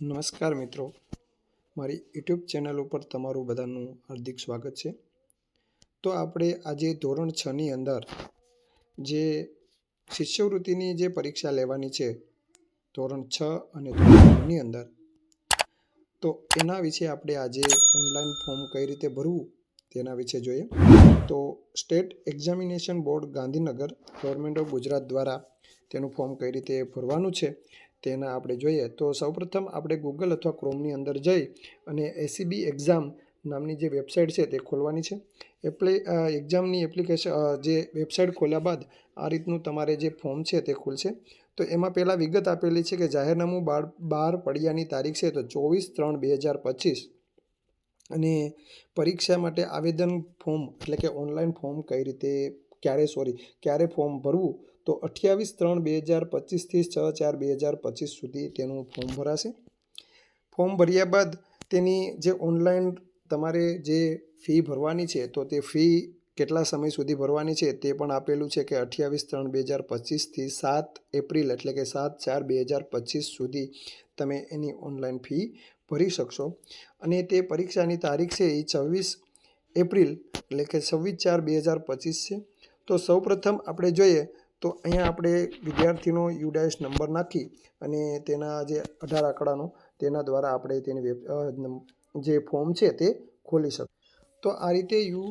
નમસ્કાર મિત્રો. મારી યુટ્યુબ ચેનલ ઉપર તમારું બધાનું હાર્દિક સ્વાગત છે. તો આપણે આજે ધોરણ છની અંદર જે શિષ્યવૃત્તિની જે પરીક્ષા લેવાની છે, ધોરણ છ અને ધોરણ નવની અંદર. તો એના વિશે આપણે આજે ઓનલાઈન ફોર્મ કઈ રીતે ભરવું તેના વિશે જોઈએ. તો state examination board Gandhinagar government of Gujarat દ્વારા તેનું ફોર્મ કઈ રીતે ભરવાનું છે તેના આપણે જોઈએ તો સૌપ્રથમ આપણે ગૂગલ અથવા ક્રોમની અંદર જઈ અને એસીબી એક્ઝામ નામની જે વેબસાઇટ છે તે ખોલવાની છે. એપ્લે એક્ઝામની એપ્લિકેશન જે વેબસાઇટ ખોલ્યા બાદ આ રીતનું તમારે જે ફોર્મ છે તે ખુલશે. તો એમાં પહેલાં વિગત આપેલી છે કે જાહેરનામું બાર બહાર પડ્યાની તારીખ છે તો ચોવીસ ત્રણ બે હજાર પચીસ. અને પરીક્ષા માટે આવેદન ફોર્મ એટલે કે ઓનલાઈન ફોર્મ કઈ રીતે ક્યારે સોરી? ક્યારે ફોર્મ ભરવું? તો અઠ્યાવીસ ત્રણ બે હજાર પચીસથી છ ચાર બે હજાર પચીસ સુધી તેનું ફોર્મ ભરાશે. ફોર્મ ભર્યા બાદ તેની જે ઓનલાઈન તમારે જે ફી ભરવાની છે, તો તે ફી કેટલા સમય સુધી ભરવાની છે તે પણ આપેલું છે કે અઠ્યાવીસ ત્રણ બે હજાર પચીસથી સાત એપ્રિલ એટલે કે સાત ચાર બે હજાર પચીસ સુધી તમે એની ઓનલાઈન ફી ભરી શકશો. અને તે પરીક્ષાની તારીખ છે એ છવ્વીસ એપ્રિલ એટલે કે છવ્વીસ ચાર બે હજાર પચીસ છે. તો સૌપ્રથમ આપણે જોઈએ તો અહીંયા આપણે વિદ્યાર્થીનો યુડાયસ નંબર નાખી અને તેના જે અઢાર આંકડાનો તેના દ્વારા આપણે તેની જે ફોર્મ છે તે ખોલી શકીએ. તો આ રીતે યુ,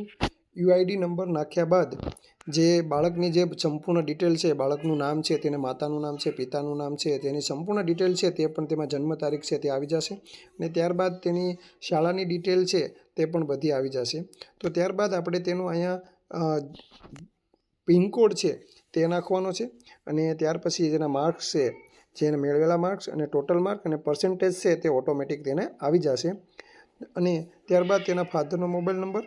યુઆઈડી નંબર નાખ્યા બાદ જે બાળકની જે સંપૂર્ણ ડિટેલ છે, બાળકનું નામ છે, તેને માતાનું નામ છે, પિતાનું નામ છે, તેની સંપૂર્ણ ડિટેલ છે તે પણ તેમાં જન્મ તારીખ છે તે આવી જશે અને ત્યારબાદ તેની શાળાની ડિટેલ છે તે પણ બધી આવી જશે. તો ત્યારબાદ આપણે તેનું અહીંયા પિનકોડ છે તે નાખવાનો છે અને ત્યાર પછી જેના માર્ક્સ છે, જેને મેળવેલા માર્ક્સ અને ટોટલ માર્ક અને પર્સન્ટેજ છે તે ઓટોમેટિક તેને આવી જશે. અને ત્યારબાદ તેના ફાધરનો મોબાઈલ નંબર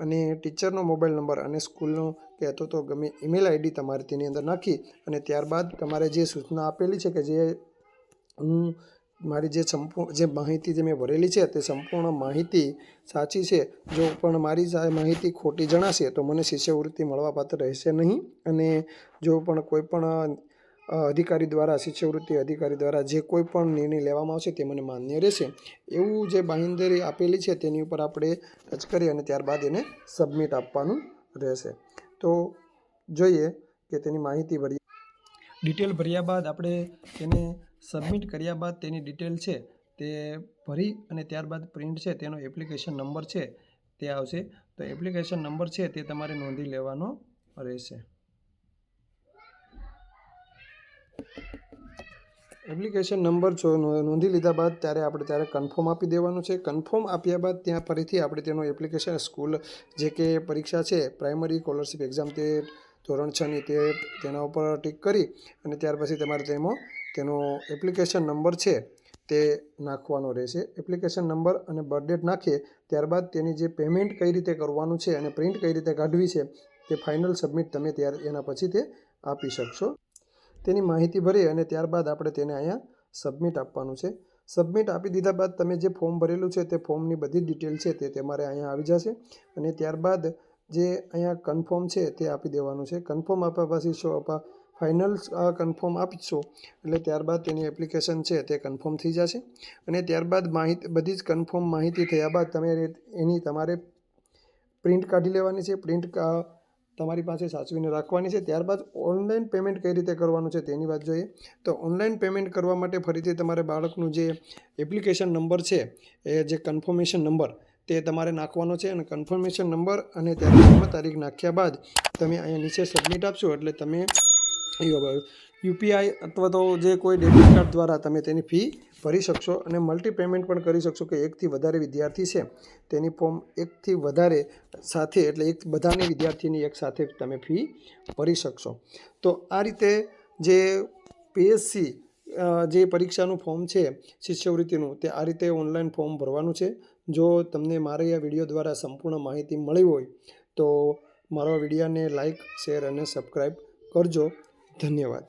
અને ટીચરનો મોબાઈલ નંબર અને સ્કૂલનો કે અથવા તો ગમે ઈમેલ આઈડી તમારે તેની અંદર નાખી અને ત્યારબાદ તમારે જે સૂચના આપેલી છે કે જે હું મારી જે સંપૂર્ણ, જે માહિતી જે મેં ભરેલી છે તે સંપૂર્ણ માહિતી સાચી છે. જો પણ મારી માહિતી ખોટી જણાશે તો મને શિષ્યવૃત્તિ મળવાપાત્ર રહેશે નહીં. અને જો પણ કોઈ પણ અધિકારી દ્વારા, શિષ્યવૃત્તિ અધિકારી દ્વારા જે કોઈ પણ નિર્ણય લેવામાં આવશે તે મને માન્ય રહેશે. એવું જે બાંહેધરી આપેલી છે તેની ઉપર આપણે ટચ કરી અને ત્યારબાદ એને સબમિટ આપવાનું રહેશે. તો જોઈએ કે તેની માહિતી ભરી ડિટેલ ભર્યા બાદ આપણે તેને સબમિટ કર્યા બાદ તેની ડિટેલ છે તે ભરી અને ત્યારબાદ પ્રિન્ટ છે, તેનો એપ્લિકેશન નંબર છે તે આવશે. તો એપ્લિકેશન નંબર છે તે તમારે નોંધી લેવાનો રહેશે. એપ્લિકેશન નંબર જો નોંધી લીધા બાદ ત્યારે આપણે ત્યારે કન્ફર્મ આપી દેવાનું છે. કન્ફર્મ આપ્યા બાદ ત્યાં ફરીથી આપણે તેનો એપ્લિકેશન સ્કૂલ જે કે પરીક્ષા છે, પ્રાઇમરી સ્કોલરશિપ એક્ઝામ તે ધોરણ છની તે તેના ઉપર ટીક કરી અને ત્યાર પછી તમારે તેમાં તેનો એપ્લિકેશન નંબર છે, તે નાખવાનો રહેશે. એપ્લિકેશન નંબર અને બર્થડેટ નાખીએ, ત્યારબાદ તેની જે પેમેન્ટ કઈ રીતે કરવાનું છે અને પ્રિન્ટ કઈ રીતે કાઢવી છે, તે ફાઇનલ સબમિટ તમે ત્યાર, એના પછી તે આપી શકશો. તેની માહિતી ભરી અને ત્યારબાદ આપણે તેને અહીંયા સબમિટ આપવાનું છે. સબમિટ આપી દીધા બાદ તમે જે ફોર્મ ભરેલું છે, તે ફોર્મની બધી ડિટેલ છે, તે તમારે અહીંયા આવી જશે. અને ત્યારબાદ જે અહીંયા કન્ફર્મ છે, તે આપી દેવાનું છે. કન્ફર્મ આપ્યા પછી શો આપા ફાઇનલ કન્ફર્મ આપશો એટલે ત્યારબાદ તેની એપ્લિકેશન છે તે કન્ફર્મ થઈ જશે. અને ત્યારબાદ માહિતી, બધી જ કન્ફર્મ માહિતી થયા બાદ તમે એની તમારે પ્રિન્ટ કાઢી લેવાની છે. પ્રિન્ટ તમારી પાસે સાચવીને રાખવાની છે. ત્યારબાદ ઓનલાઈન પેમેન્ટ કઈ રીતે કરવાનું છે તેની વાત જોઈએ. તો ઓનલાઈન પેમેન્ટ કરવા માટે ફરીથી તમારે બાળકનું જે એપ્લિકેશન નંબર છે, એ જે કન્ફર્મેશન નંબર, તે તમારે નાખવાનો છે. અને કન્ફર્મેશન નંબર અને ત્યારે જન્મ તારીખ નાખ્યા બાદ તમે અહીંયા નીચે સબમિટ આપશો. એટલે તમે યુપીઆઈ અથવા તો જે કોઈ ડેબિટ કાર્ડ દ્વારા તમે તેની ફી ભરી શકશો અને મલ્ટી પેમેન્ટ પણ કરી શકશો કે એકથી વધારે વિદ્યાર્થી છે. તેની ફોર્મ એકથી વધારે સાથે એટલે એક બધાની વિદ્યાર્થીની એક સાથે તમે ફી ભરી શકશો. તો આ રીતે જે પીએસસી જે પરીક્ષાનું ફોર્મ છે, શિષ્યવૃત્તિનું, તે આ રીતે ઓનલાઈન ફોર્મ ભરવાનું છે. જો તમને મારી આ વીડિયો દ્વારા સંપૂર્ણ માહિતી મળી હોય, તો મારા વિડીયોને લાઇક શેર અને સબસ્ક્રાઈબ કરજો. ધન્યવાદ.